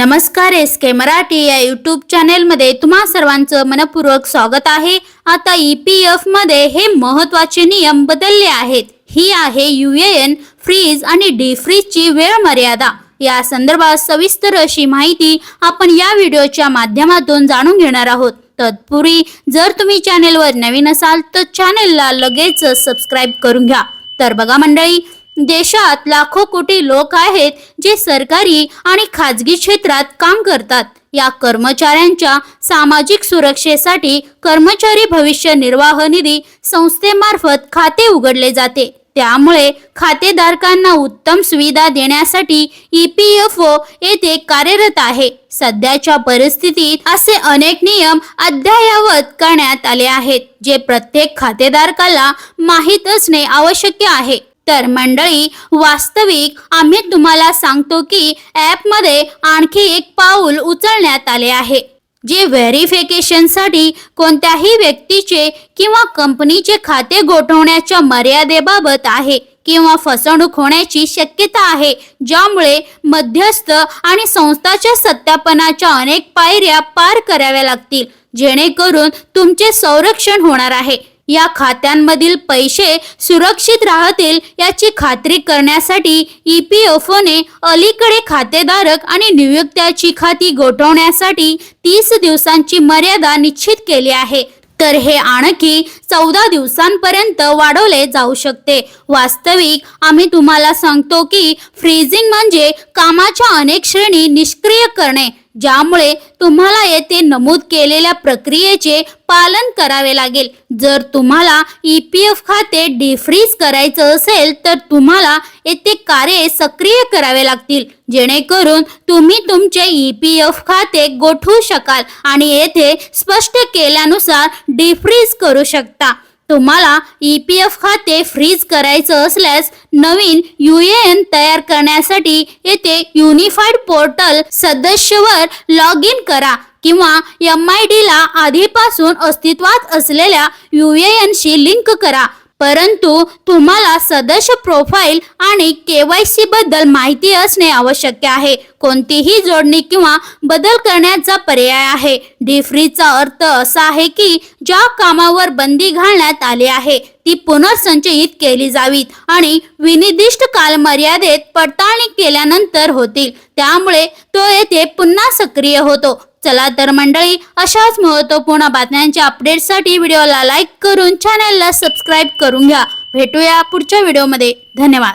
नमस्कार एस के मराठी या यूट्यूब चॅनेलमध्ये तुम्हा सर्वांचं मनपूर्वक स्वागत आहे. आता ई पी एफमध्ये हे महत्त्वाचे नियम बदलले आहेत. ही आहे यू ए एन फ्रीज आणि डी फ्रीजची वेळ मर्यादा. या संदर्भात सविस्तर अशी माहिती आपण या व्हिडिओच्या माध्यमातून जाणून घेणार आहोत. तत्पूर्वी जर तुम्ही चॅनेलवर नवीन असाल तर चॅनेलला लगेच सबस्क्राईब करून घ्या. तर बघा मंडळी देशात लाखो कोटी लोक आहेत जे सरकारी आणि खाजगी क्षेत्रात काम करतात. या कर्मचाऱ्यांच्या सामाजिक सुरक्षेसाठी कर्मचारी भविष्य निर्वाह निधी संस्थेमार्फत खाते उघडले जाते. त्यामुळे खातेधारकांना उत्तम सुविधा देण्यासाठी ई पी एफ ओ येथे कार्यरत आहे. सध्याच्या परिस्थितीत असे अनेक नियम अद्ययावत करण्यात आले आहेत जे प्रत्येक खातेधारकाला माहीत असणे आवश्यक आहे. तर मंडळी वास्तविक आम्ही तुम्हाला सांगतो की ॲपमध्ये आणखी एक पाऊल उचलण्यात आले आहे जे व्हेरिफिकेशनसाठी कोणत्याही व्यक्तीचे किंवा कंपनीचे खाते गोठवण्याच्या मर्यादेबाबत आहे किंवा फसवणूक होण्याची शक्यता आहे ज्यामुळे मध्यस्थ आणि संस्थाच्या सत्यापनाच्या अनेक पायऱ्या पार कराव्या लागतील जेणेकरून तुमचे संरक्षण होणार आहे. या खात्यांमधील पैसे सुरक्षित राहतील याची खात्री करण्यासाठी ई पी एफ ओने अलीकडे खातेधारक आणि नियुक्त्याची खाती गोठवण्यासाठी तीस दिवसांची मर्यादा निश्चित केली आहे. तर हे आणखी चौदा दिवसांपर्यंत वाढवले जाऊ शकते. वास्तविक आम्ही तुम्हाला सांगतो की फ्रीजिंग म्हणजे कामाच्या अनेक श्रेणी निष्क्रिय करणे ज्यामुळे तुम्हाला येथे नमूद केलेल्या प्रक्रियेचे पालन करावे लागेल. जर तुम्हाला ई पी एफ खाते डिफ्रीज करायचं असेल तर तुम्हाला येथे कार्ये सक्रिय करावे लागतील. जेणेकरून तुम्ही तुमचे ई पी एफ खाते गोठवू शकाल आणि येथे स्पष्ट केल्यानुसार डिफ्रीज करू शकता. तुम्हाला ई पी एफ खाते फ्रीज करायचं असल्यास नवीन यू ए एन तयार करण्यासाठी येथे युनिफाईड पोर्टल सदस्यवर लॉग इन करा किंवा एम आय डीला आधीपासून अस्तित्वात असलेल्या यू ए एनशी लिंक करा. परंतु तुम्हाला सदस्य प्रोफाईल आणि के वाय सी बद्दल माहिती असणे आवश्यक आहे. कोणतीही जोडणी किंवा बदल करण्याचा पर्याय आहे. डिफ्रीजचा अर्थ असा आहे की ज्या कामावर बंदी घालण्यात आली आहे ती पुनर्संचयित केली जावीत आणि विनिर्दिष्ट कालमर्यादेत पडताळणी केल्यानंतर होतील. त्यामुळे तो येथे पुन्हा सक्रिय होतो. चला तर मंडळी अशाच महत्त्वपूर्ण बातम्यांच्या अपडेटसाठी व्हिडिओला लाईक करून चॅनलला सबस्क्राईब करून घ्या. भेटूया पुढच्या व्हिडिओमध्ये धन्यवाद.